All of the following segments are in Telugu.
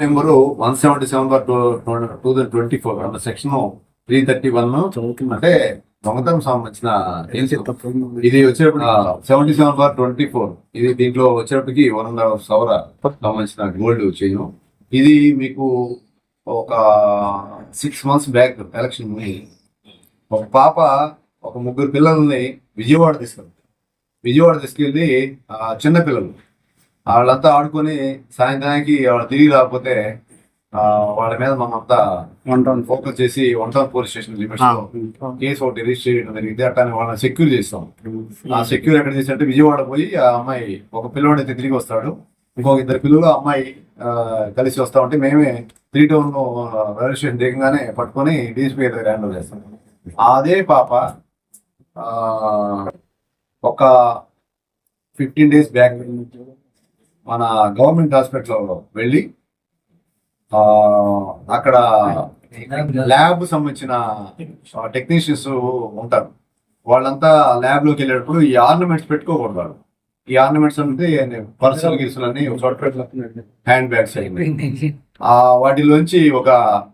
Number one seventy seven bar two thousand twenty four అంటే సెక్షన్ త్రీ థర్టీ వన్. అంటే దొంగతనం సంబంధించిన. ఇది వచ్చేటప్పుడు seventy seven bar twenty four ఇది దీంట్లో వచ్చేటప్పటికి వన్ అండ్ హాఫ్ సవర సంబంధించిన గోల్డ్ చేయను ఇది మీకు ఒక సిక్స్ మంత్స్ బ్యాక్ ఎలక్షన్ ఒక పాప ఒక ముగ్గురు పిల్లల్ని విజయవాడ తీసుకెళ్తారు విజయవాడ తీసుకెళ్ళి చిన్న పిల్లలు. వాళ్ళంతా ఆడుకొని సాయంత్రానికి వాళ్ళు తిరిగి రాకపోతే వాళ్ళ మీద మనంతా ఫోకస్ చేసి వన్ టౌన్ పోలీస్ స్టేషన్ లిమిట్స్లో కేసు ఒకటి రిజిస్టర్ చేయడం జరిగింది. అట్లానే వాళ్ళని సెక్యూర్ చేస్తాం. ఆ సెక్యూర్ ఎక్కడ చేసినట్టు విజయవాడ పోయి ఆ అమ్మాయి ఒక పిల్లవాడు అయితే తిరిగి వస్తాడు. ఇంకొక ఇద్దరు పిల్లలు ఆ అమ్మాయి కలిసి వస్తా ఉంటే మేమే త్రీ టౌన్ రైల్వే స్టేషన్ దిగగానే పట్టుకొని డీఎస్పీ దగ్గర హ్యాండ్ ఓవర్ చేస్తాం. అదే పాప ఒక ఫిఫ్టీన్ డేస్ బ్యాక్ మన గవర్నమెంట్ హాస్పిటల్లో వెళ్ళి అక్కడ ల్యాబ్ సంబంధించిన టెక్నీషియన్స్ ఉంటారు. వాళ్ళంతా ల్యాబ్లోకి వెళ్ళేటప్పుడు ఈ ఆర్నమెంట్స్ పెట్టుకోకూడదు. వాళ్ళు ఈ ఆర్నమెంట్స్ అంటే పర్సనల్ గిర్సులు అన్ని హ్యాండ్ బ్యాగ్స్ అయింది ఆ వాటిలోంచి ఒక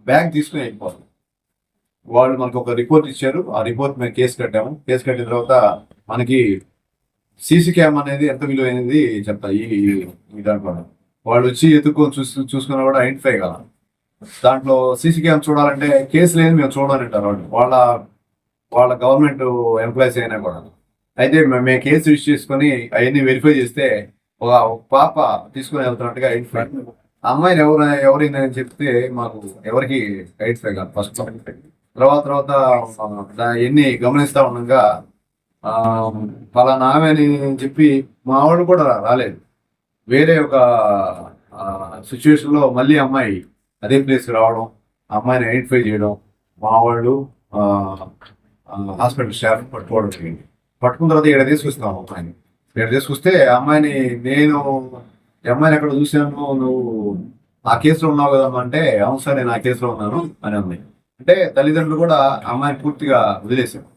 బ్యాగ్ తీసుకుని వెళ్ళిపోతుంది వాళ్ళు మనకు ఒక రిపోర్ట్ ఇచ్చారు. ఆ రిపోర్ట్ మేము కేసు కట్టాము. కేసు కట్టిన తర్వాత మనకి సీసీ క్యామ్ అనేది ఎంత విలువైనది చెప్తా ఈ ఈ దాంట్లో. వాళ్ళు వచ్చి ఎత్తుక్కొని చూసి చూసుకున్నా కూడా ఐడెంటిఫై కదా దాంట్లో సీసీ క్యామ్ చూడాలంటే కేసు లేదు మేము చూడాలంటారు వాళ్ళు. వాళ్ళ వాళ్ళ గవర్నమెంట్ ఎంప్లాయీస్ అయినా కూడా. అయితే మేము కేసు రిజిస్టర్ చేసుకొని అవన్నీ వెరిఫై చేస్తే ఒక పాప తీసుకుని వెళ్తున్నట్టుగా ఐడెంటిఫై అమ్మాయిని ఎవరు ఎవరైందని చెప్తే మాకు ఎవరికి ఐడెంటిఫై కాదు ఫస్ట్ తర్వాత తర్వాత ఎన్ని గమనిస్తా ఉండగా ఫలానా ఆమె అని చెప్పి మా వాళ్ళు కూడా రాలేదు. వేరే ఒక సిచ్యువేషన్లో మళ్ళీ అమ్మాయి అదే ప్లేస్ రావడం అమ్మాయిని ఐడెంటిఫై చేయడం మా వాళ్ళు హాస్పిటల్ స్టాఫ్ పట్టుకోవడం జరిగింది. పట్టుకున్న తర్వాత ఇక్కడ తీసుకొస్తాం అమ్మాయిని. ఇక్కడ తీసుకొస్తే అమ్మాయిని నేను ఈ అమ్మాయిని ఎక్కడ చూసాను నువ్వు ఆ కేసులో ఉన్నావు కదమ్మా అంటే అవును సార్ నేను ఆ కేసులో ఉన్నాను అని అమ్మాయి అంటే తల్లిదండ్రులు కూడా అమ్మాయిని పూర్తిగా వదిలేశాను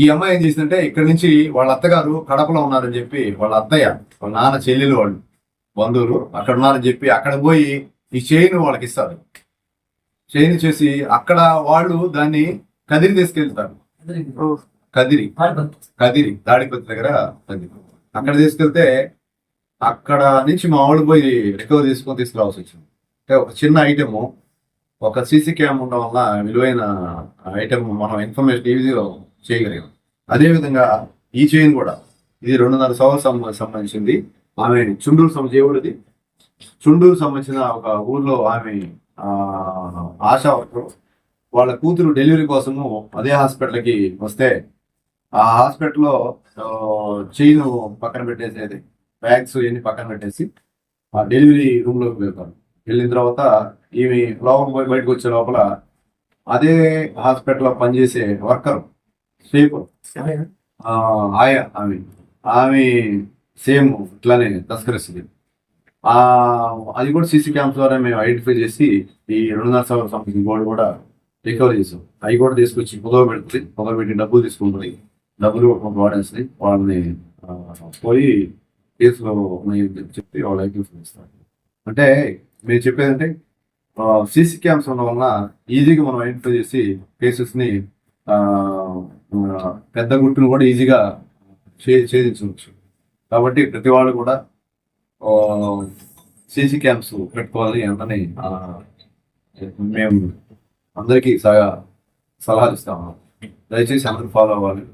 ఈ అమ్మాయి ఏం చేసిందంటే ఇక్కడ నుంచి వాళ్ళ అత్తగారు కడపలో ఉన్నారని చెప్పి వాళ్ళ అత్తయ్య వాళ్ళ నాన్న చెల్లెలు వాళ్ళు బంధువులు అక్కడ ఉన్నారని చెప్పి అక్కడ పోయి ఈ చైన్ వాళ్ళకి ఇస్తారు. చైన్ చేసి అక్కడ వాళ్ళు దాన్ని కదిరి తీసుకెళ్తారు. కదిరి. కదిరి. దాడిపత్రి దగ్గర కదిరి. అక్కడ తీసుకెళ్తే అక్కడ నుంచి మా వాళ్ళు పోయి రికవర్ తీసుకొని తీసుకురావాల్సి వచ్చింది. అంటే ఒక చిన్న ఐటెము ఒక సీసీ క్యామ్ ఉండడం వల్ల విలువైన ఐటెం మనం ఇన్ఫర్మేషన్ ఈజీగా చేయగలిగాం. అదేవిధంగా ఈ చైన్ కూడా ఇది రెండున్నర సంవత్సరం సంబంధించింది. ఆమె చుండూరు సంబంధించి చుండూరు సంబంధించిన ఒక ఊర్లో ఆమె ఆశా వర్కర్. వాళ్ళ కూతురు డెలివరీ కోసము అదే హాస్పిటల్కి వస్తే ఆ హాస్పిటల్లో చైన్ పక్కన పెట్టేసేది బ్యాగ్స్ ఇవన్నీ పక్కన పెట్టేసి ఆ డెలివరీ రూమ్లోకి వెళ్తారు. వెళ్ళిన తర్వాత ఈమె లోపల పోయి బయటకు వచ్చే లోపల అదే హాస్పిటల్లో పనిచేసే వర్కర్ స్వీపర్ ఆ, ఆయా ఆమె ఆమె సేమ్ ఇట్లానే తస్కరిస్తుంది ఆ అది కూడా సీసీ క్యామ్స్ ద్వారా మేము ఐడెంటిఫై చేసి ఈ రెండున్నర సంవత్సరం సంథింగ్ గోల్డ్ కూడా రికవర్ చేసాం. అవి కూడా తీసుకొచ్చి పొదవ పెడుతుంది. పొదవ పెట్టి డబ్బులు తీసుకుంటుంది. డబ్బులు వాడేస్తుంది వాళ్ళని పోయి కేసులో చెప్పి వాళ్ళ చేస్తారు. అంటే మేము చెప్పేదంటే సీసీ క్యామ్స్ ఉండడం వలన ఈజీగా మనం ఐడెంటిఫై చేసి కేసెస్ని పెద్ద గుట్టును కూడా ఈజీగా ఛేదించవచ్చు. కాబట్టి ప్రతి వాళ్ళు కూడా సీసీ క్యాంప్స్ పెట్టుకోవాలని అంటని మేము అందరికీ సలహా సలహాలు ఇస్తాము. దయచేసి అందరూ ఫాలో అవ్వాలి.